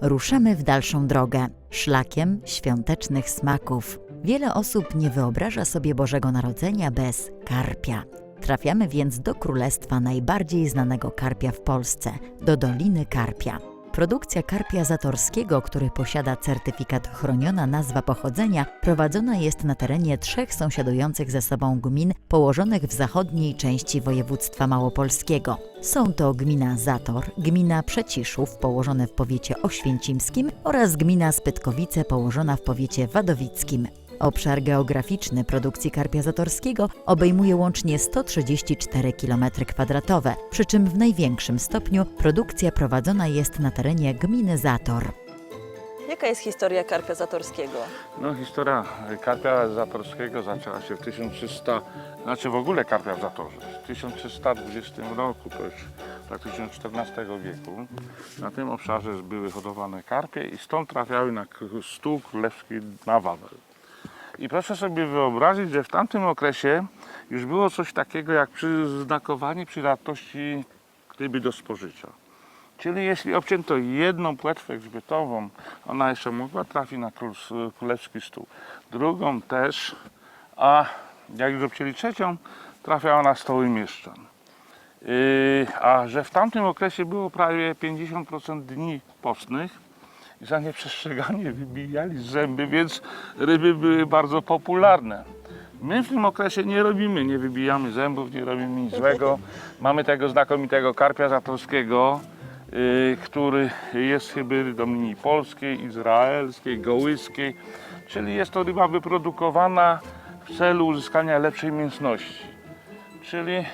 Ruszamy w dalszą drogę, szlakiem świątecznych smaków. Wiele osób nie wyobraża sobie Bożego Narodzenia bez karpia. Trafiamy więc do królestwa najbardziej znanego karpia w Polsce, do Doliny Karpia. Produkcja karpia zatorskiego, który posiada certyfikat chroniona nazwa pochodzenia, prowadzona jest na terenie trzech sąsiadujących ze sobą gmin położonych w zachodniej części województwa małopolskiego. Są to gmina Zator, gmina Przeciszów położone w powiecie oświęcimskim oraz gmina Spytkowice położona w powiecie wadowickim. Obszar geograficzny produkcji karpia zatorskiego obejmuje łącznie 134 km2, przy czym w największym stopniu produkcja prowadzona jest na terenie gminy Zator. Jaka jest historia karpia zatorskiego? No, historia karpia zatorskiego zaczęła się w 1300, znaczy w ogóle karpia w zatorze. W 1320 roku, to już praktycznie XIV wieku, na tym obszarze były hodowane karpie i stąd trafiały na stół królewski na Wawel. I proszę sobie wyobrazić, że w tamtym okresie już było coś takiego jak przyznakowanie przydatności ryby do spożycia. Czyli jeśli obcięto jedną płetwę grzbietową, ona jeszcze mogła trafić na król- królewski stół. Drugą też, a jak już obcięli trzecią, trafiała na stoły mieszczan. Yy, a że w tamtym okresie było prawie 50% dni postnych i za nieprzestrzeganie wybijali zęby, więc ryby były bardzo popularne. My w tym okresie nie robimy, nie wybijamy zębów, nie robimy nic złego. Mamy tego znakomitego karpia zatorskiego, yy, który jest hybrydą linii polskiej, izraelskiej, gołyskiej, czyli jest to ryba wyprodukowana w celu uzyskania lepszej mięsności. Czyli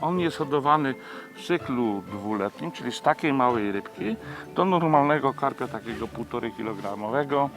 on jest hodowany w cyklu dwuletnim, czyli z takiej małej rybki do normalnego karpia takiego 1,5 kg.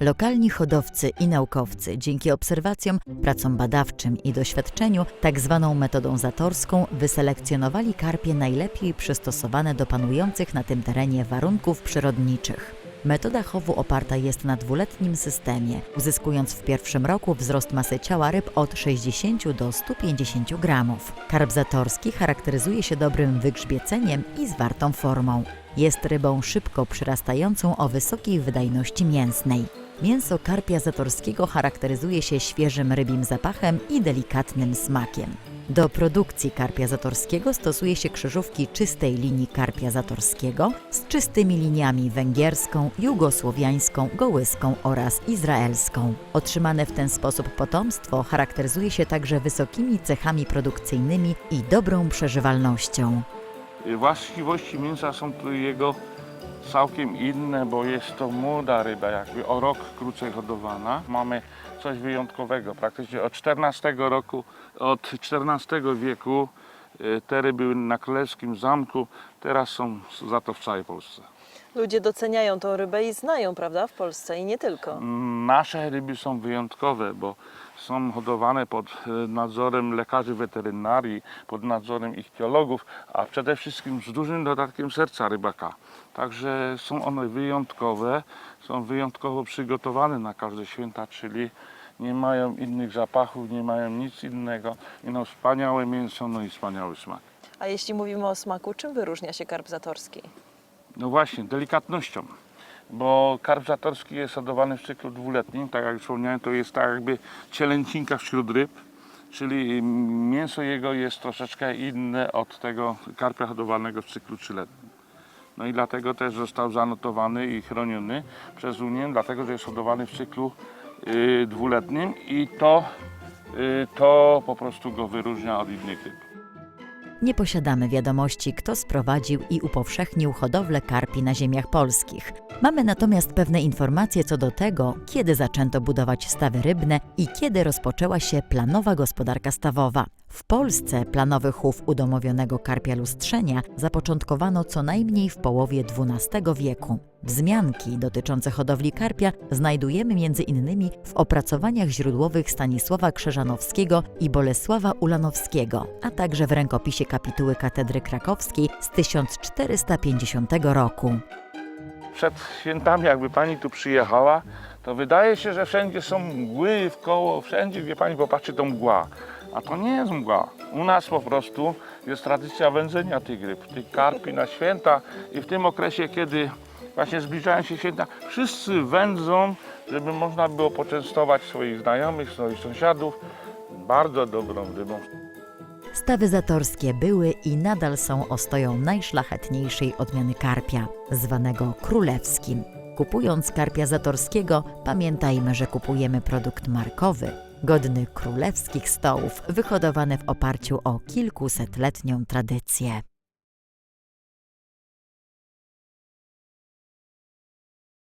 Lokalni hodowcy i naukowcy dzięki obserwacjom, pracom badawczym i doświadczeniu, tak zwaną metodą zatorską, wyselekcjonowali karpie najlepiej przystosowane do panujących na tym terenie warunków przyrodniczych. Metoda chowu oparta jest na dwuletnim systemie, uzyskując w pierwszym roku wzrost masy ciała ryb od 60 do 150 gramów. Karp zatorski charakteryzuje się dobrym wygrzbieceniem i zwartą formą. Jest rybą szybko przyrastającą o wysokiej wydajności mięsnej. Mięso karpia zatorskiego charakteryzuje się świeżym rybim zapachem i delikatnym smakiem. Do produkcji karpia zatorskiego stosuje się krzyżówki czystej linii karpia zatorskiego z czystymi liniami węgierską, jugosłowiańską, gołyską oraz izraelską. Otrzymane w ten sposób potomstwo charakteryzuje się także wysokimi cechami produkcyjnymi i dobrą przeżywalnością. Właściwości mięsa są jego całkiem inne, bo jest to młoda ryba, jakby o rok krócej hodowana. Mamy coś wyjątkowego. Praktycznie od XIV roku, od XIV wieku y, te ryby na królewskim zamku teraz są za to w całej Polsce. Ludzie doceniają tą rybę i znają, prawda, w Polsce i nie tylko. Nasze ryby są wyjątkowe, bo są hodowane pod e, nadzorem lekarzy weterynarii, pod nadzorem ichtiologów, a przede wszystkim z dużym dodatkiem serca rybaka. Także są one wyjątkowe, są wyjątkowo przygotowane na każde święta, czyli nie mają innych zapachów, nie mają nic innego. I no wspaniałe mięso, no i wspaniały smak. A jeśli mówimy o smaku, czym wyróżnia się karp zatorski? No właśnie, delikatnością. Bo karp zatorski jest hodowany w cyklu dwuletnim, tak jak wspomniałem, to jest tak jakby cielęcinka wśród ryb, czyli mięso jego jest troszeczkę inne od tego karpia hodowanego w cyklu trzyletnim. No i dlatego też został zanotowany i chroniony przez Unię, dlatego że jest hodowany w cyklu y, dwuletnim i to, y, to po prostu go wyróżnia od innych ryb. Nie posiadamy wiadomości, kto sprowadził i upowszechnił hodowlę karpi na ziemiach polskich. Mamy natomiast pewne informacje co do tego, kiedy zaczęto budować stawy rybne i kiedy rozpoczęła się planowa gospodarka stawowa. W Polsce planowy chów udomowionego karpia lustrzenia zapoczątkowano co najmniej w połowie XII wieku. Wzmianki dotyczące hodowli karpia znajdujemy innymi w opracowaniach źródłowych Stanisława Krzyżanowskiego i Bolesława Ulanowskiego, a także w rękopisie kapituły katedry krakowskiej z 1450 roku. Przed świętami, jakby pani tu przyjechała, to wydaje się, że wszędzie są mgły w koło, wszędzie, wie pani, popatrzy to mgła. A to nie jest mgła. U nas po prostu jest tradycja wędzenia tych ryb, tych karpi na święta i w tym okresie, kiedy właśnie zbliżają się święta, wszyscy wędzą, żeby można było poczęstować swoich znajomych, swoich sąsiadów bardzo dobrą rybą. Stawy zatorskie były i nadal są ostoją najszlachetniejszej odmiany karpia, zwanego królewskim. Kupując karpia zatorskiego, pamiętajmy, że kupujemy produkt markowy, godny królewskich stołów, wyhodowany w oparciu o kilkusetletnią tradycję.